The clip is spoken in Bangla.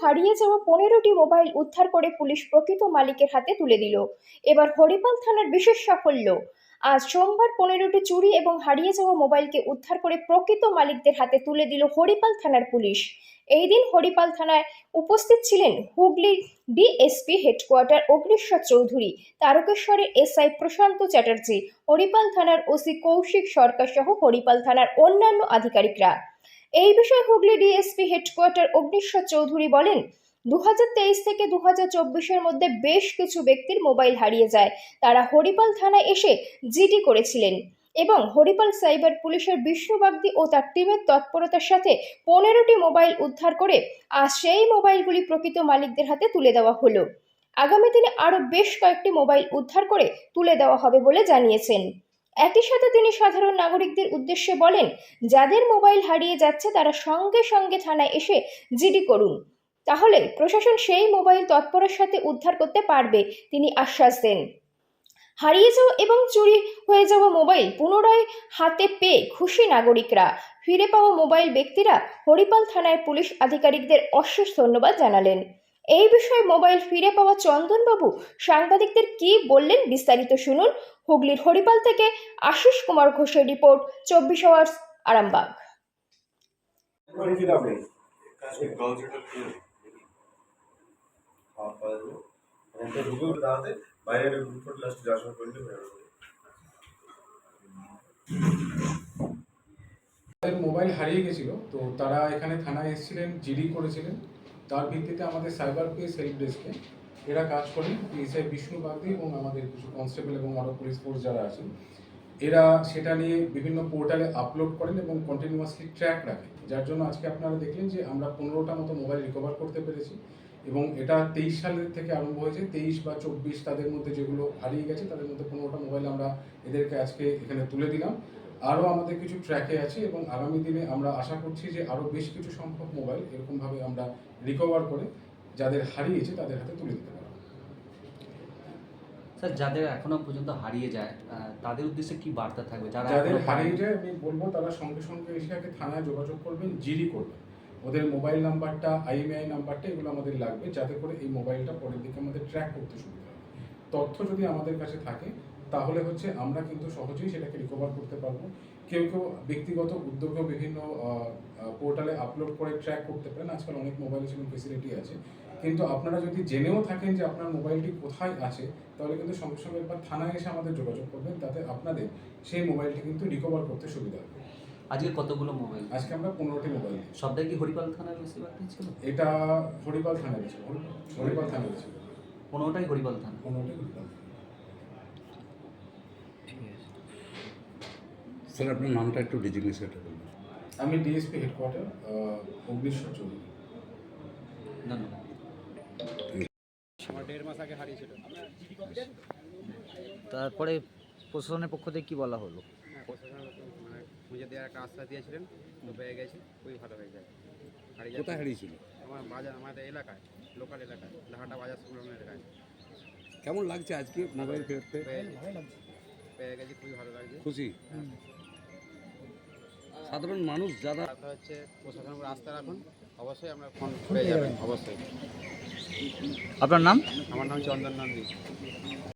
হারিয়ে যাওয়া পনেরোটি মোবাইল উদ্ধার করে পুলিশ প্রকৃত মালিকের হাতে তুলে দিল। এবার হরিপাল থানার বিশেষ সাফল্য। আজ সোমবার পনেরোটি চুরি এবং হারিয়ে যাওয়া মোবাইলকে উদ্ধার করে প্রকৃত মালিকদের হাতে তুলে দিল হরিপাল থানার পুলিশ। এই দিন হরিপাল থানায় উপস্থিত ছিলেন হুগলির ডিএসপি হেডকোয়ার্টার অগ্নিশ্বর চৌধুরী, তারকেশ্বরের এসআই প্রশান্ত চ্যাটার্জি, হরিপাল থানার ওসি কৌশিক সরকার সহ হরিপাল থানার অন্যান্য আধিকারিকরা। এই বিষয়ে হুগলি ডিএসপি হেডকোয়ার্টার অগ্নিশ্বর চৌধুরী বলেন দু হাজার তেইশ থেকে দু এর মধ্যে বেশ কিছু ব্যক্তির মোবাইল হারিয়ে যায়। তারা হরিপাল থানায় এসে জিডি করেছিলেন এবং হরিপাল সাইবার পুলিশের বিষ্ণুবাগদি ও তার টিমের তৎপরতার সাথে পনেরোটি মোবাইল উদ্ধার করে আজ সেই মোবাইলগুলি প্রকৃত মালিকদের হাতে তুলে দেওয়া হলো। আগামী দিনে আরও বেশ কয়েকটি মোবাইল উদ্ধার করে তুলে দেওয়া হবে বলে জানিয়েছেন। একই সাথে তিনি সাধারণ নাগরিকদের উদ্দেশ্যে বলেন, যাদের মোবাইল হারিয়ে যাচ্ছে তারা সঙ্গে সঙ্গে থানায় এসে জিডি করুন। তাহলে প্রশাসন সেই মোবাইল তৎপরের সাথে উদ্ধার করতে পারবে, তিনি আশ্বাস দেন। হারিয়ে যাওয়া এবং চুরি হয়ে যাওয়া মোবাইল পুনরায় হাতে পেয়ে খুশি নাগরিকরা। ফিরে পাওয়া মোবাইল ব্যক্তিরা হরিপাল থানায় পুলিশ আধিকারিকদের অশেষ ধন্যবাদ জানালেন। এই বিষয়ে মোবাইল ফিরে পাওয়া চন্দনবাবু সাংবাদিকদের কি বললেন বিস্তারিত শুনুন। হুগলির হরিপাল থেকে আশিস কুমার ঘোষের রিপোর্ট, চব্বিশ আওয়ার্স, আরামবাগ। মোবাইল হারিয়ে গেছিল, তো তারা এখানে থানায় এসেছিলেন, জিডি করেছিলেন। তার ভিত্তিতে আমাদের সাইবার পেস হেল্প ডেস্কে এরা কাজ করেন পিএসআই বিষ্ণু বাগদি এবং আমাদের কিছু কনস্টেবল এবং আরও পুলিশ ফোর্স যারা আছেন, এরা সেটা নিয়ে বিভিন্ন পোর্টালে আপলোড করেন এবং কন্টিনিউয়াসলি ট্র্যাক রাখেন। যার জন্য আজকে আপনারা দেখলেন যে আমরা পনেরোটা মতো মোবাইল রিকভার করতে পেরেছি এবং এটা তেইশ সালের থেকে আরম্ভ হয়েছে, তেইশ বা চব্বিশ তাদের মধ্যে যেগুলো হারিয়ে গেছে, তাদের মধ্যে পনেরোটা মোবাইল আমরা এদেরকে আজকে এখানে তুলে দিলাম। আরও আমাদের কিছু ট্র্যাকে আছে এবং আগামী দিনে আমরা আশা করছি যে আরও বেশ কিছু সংখ্যক মোবাইল এরকমভাবে আমরা রিকভার করে যাদের হারিয়েছে তাদের হাতে তুলে দিতে পারব। স্যার যাদের এখনও পর্যন্ত হারিয়ে যায় তাদের উদ্দেশ্যে কি বার্তা থাকবে? যারা যাদের হারিয়ে যায় আমি বলব তারা সঙ্গে সঙ্গে এসে আগে থানায় যোগাযোগ করবেন জিডি করবেন। ওদের মোবাইল নাম্বারটা আইএমআই নাম্বারটা এগুলো আমাদের লাগবে। যাতে করে এই মোবাইলটা পরের দিকে আমাদের ট্র্যাক করতে সুবিধা হয়। তথ্য যদি আমাদের কাছে থাকে তাহলে হচ্ছে আমরা কিন্তু সহজেই সেটাকে রিকভার করতে পারব। কেউ কেউ ব্যক্তিগত উদ্যোগেও বিভিন্ন পোর্টালে আপলোড করে ট্র্যাক করতে পারেন। আজকাল অনেক মোবাইল সেরকম ফেসিলিটি আছে। কিন্তু আপনারা যদি জেনেও থাকেন যে আপনার মোবাইলটি কোথায় আছে তাহলে কিন্তু সঙ্গে সঙ্গে একবার থানায় এসে আমাদের যোগাযোগ করবেন। তাতে আপনাদের সেই মোবাইলটি কিন্তু রিকভার করতে সুবিধা হবে। আজকে কতগুলো মোবাইল আজকে আমরা পনেরোটি মোবাইল সবটাই কি হরিপাল থানার রিসিভার ছিল? এটা হরিপাল থানায় ছিল। হরিপাল থানায় ছিল। পনেরোটাই হরিপাল থানা। পনেরোটাই হরিপাল স্যার আপনার নামটা একটু ডিজিগনেশনটা করবেন আমি ডিএসপি হেডকোয়ার্টার অগ্নিশ্বর চৌধুরী। তারপরে প্রশাসনের পক্ষ থেকে কি বলা হলো? প্রশাসন মানে খুঁজে দেওয়ার একটা আশ্বাস দিয়েছিলেন তো পেয়ে গেছি খুবই ভালো হয়ে যায়। কোথায় হারিয়েছিল? আমার বাজার আমাদের এলাকায় লোকাল এলাকায় বাজার সংলগ্ন এলাকায়। কেমন লাগছে আজকে মোবাইল ফেরত? পেয়ে? পেয়ে পেয়ে গেছি খুবই ভালো লাগছে। খুশি? সাধারণ মানুষ যারা হচ্ছে প্রশাসন উপর আস্থা রাখুন। অবশ্যই আমরা ফোন করে যাবেন অবশ্যই। আপনার নাম? আমার নাম চন্দন নন্দী।